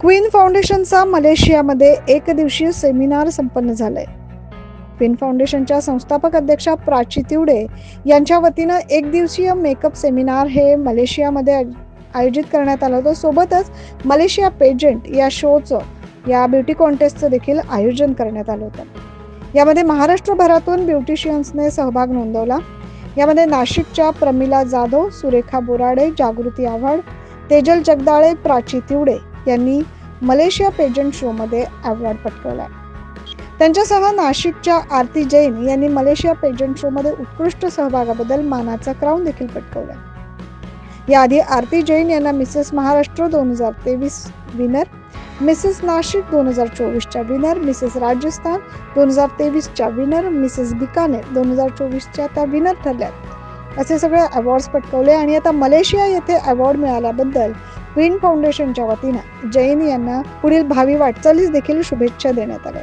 Queen फाउंडेशनचा मलेशियामध्ये एक दिवसीय seminar संपन्न झालाय. क्वीन फाउंडेशनच्या संस्थापक अध्यक्षा प्राची तिवडे यांच्या वतीनं एक दिवसीय मेकअप सेमिनार हे मलेशियामध्ये आयोजित करण्यात आलं होतं. सोबतच मलेशिया पेजंट या शोचं या ब्युटी कॉन्टेस्टचं देखील आयोजन करण्यात आलं होतं. यामध्ये महाराष्ट्रभरातून ब्युटिशियन्सने सहभाग नोंदवला. यामध्ये नाशिकच्या प्रमिला जाधव सुरेखा बोराडे जागृती आव्हाड तेजल जगदाळे प्राची तिवडे यांनी मलेशिया पेजंट शोमध्ये अवॉर्ड पटकावला त्यांच्यासह नाशिकच्या आरती जैन यांनी मलेशिया पेजंट शोमध्ये उत्कृष्ट सहभागाबद्दल मानाचा क्राऊन देखील पटकावला याआधी आरती जैन यांना मिसेस महाराष्ट्र दोन हजार तेवीस विनर मिसेस नाशिक दोन हजार चोवीसच्या विनर मिसेस राजस्थान दोन हजार तेवीसच्या विनर मिसेस बिकानेर दोन हजार चोवीसच्या त्या विनर ठरल्यात. असे सगळे अवॉर्ड्स पटकवले आणि आता मलेशिया येथे अवॉर्ड मिळाल्याबद्दल क्वीन फाउंडेशनच्या वतीनं जैन यांना पुढील भावी वाटचालीस देखील शुभेच्छा देण्यात आल्या.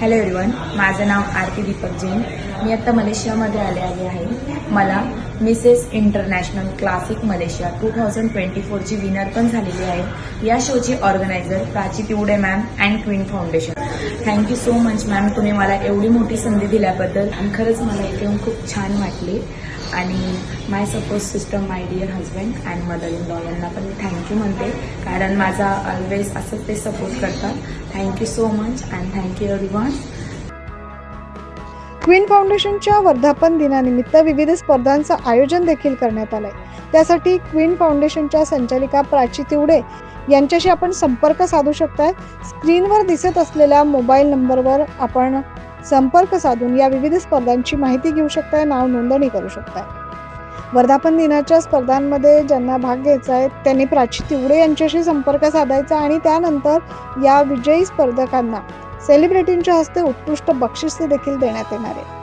हॅलो एव्हरीवन माझं नाव आरती दीपक जैन. मी आत्ता मलेशियामध्ये आले आले आहे. मला Mrs international classic Malaysia two thousand twenty फोरची winner पण झालेली आहे. या शोची organiser Prachi Pivde ma'am and queen foundation thank you so much ma'am तुम्ही मला एवढी मोठी संधी दिल्याबद्दल आणि खरंच मला इथे येऊन खूप छान वाटले. आणि my support system my dear husband and mother in law यांना पण मी थँक्यू म्हणते. कारण माझा ऑलवेज असंच ते सपोर्ट करतात. Thank you so much and thank you everyone queen फाउंडेशनच्या वर्धापन दिनानिमित्त विविध स्पर्धांचं आयोजन देखील करण्यात आलंय. त्यासाठी क्वीन फाउंडेशनच्या संचालिका प्राची तिवडे यांच्याशी आपण संपर्क साधू शकताय. स्क्रीनवर दिसत असलेल्या मोबाईल नंबरवर आपण संपर्क साधून या विविध स्पर्धांची माहिती घेऊ शकताय नाव नोंदणी करू शकताय. वर्धापन दिनाच्या स्पर्धांमध्ये ज्यांना भाग घ्यायचा आहे त्यांनी प्राची तिवडे यांच्याशी संपर्क साधायचा आणि त्यानंतर या विजयी स्पर्धकांना सेलिब्रिटींच्या हस्ते उत्कृष्ट बक्षिसे देखील देण्यात येणार आहे.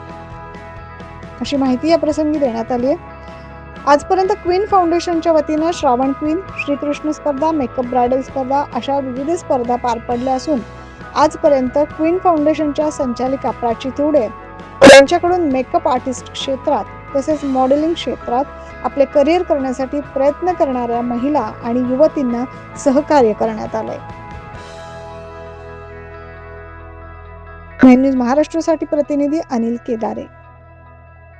अशी माहिती या प्रसंगी देण्यात आली आहे. आजपर्यंत क्वीन फाउंडेशनच्या वतीनं श्रावण क्वीन श्रीकृष्ण स्पर्धा मेकअप ब्रायडल स्पर्धा अशा विविध स्पर्धा पार पडल्या असून आजपर्यंत क्वीन फाउंडेशनच्या संचालिका प्राची तिवडे यांच्याकडून मेकअप आर्टिस्ट क्षेत्रात तसेच मॉडेलिंग क्षेत्रात आपले करिअर करण्यासाठी प्रयत्न करणाऱ्या महिला आणि युवतींना सहकार्य करण्यात आलंय. न्यूज महाराष्ट्रासाठी प्रतिनिधी अनिल केदारे.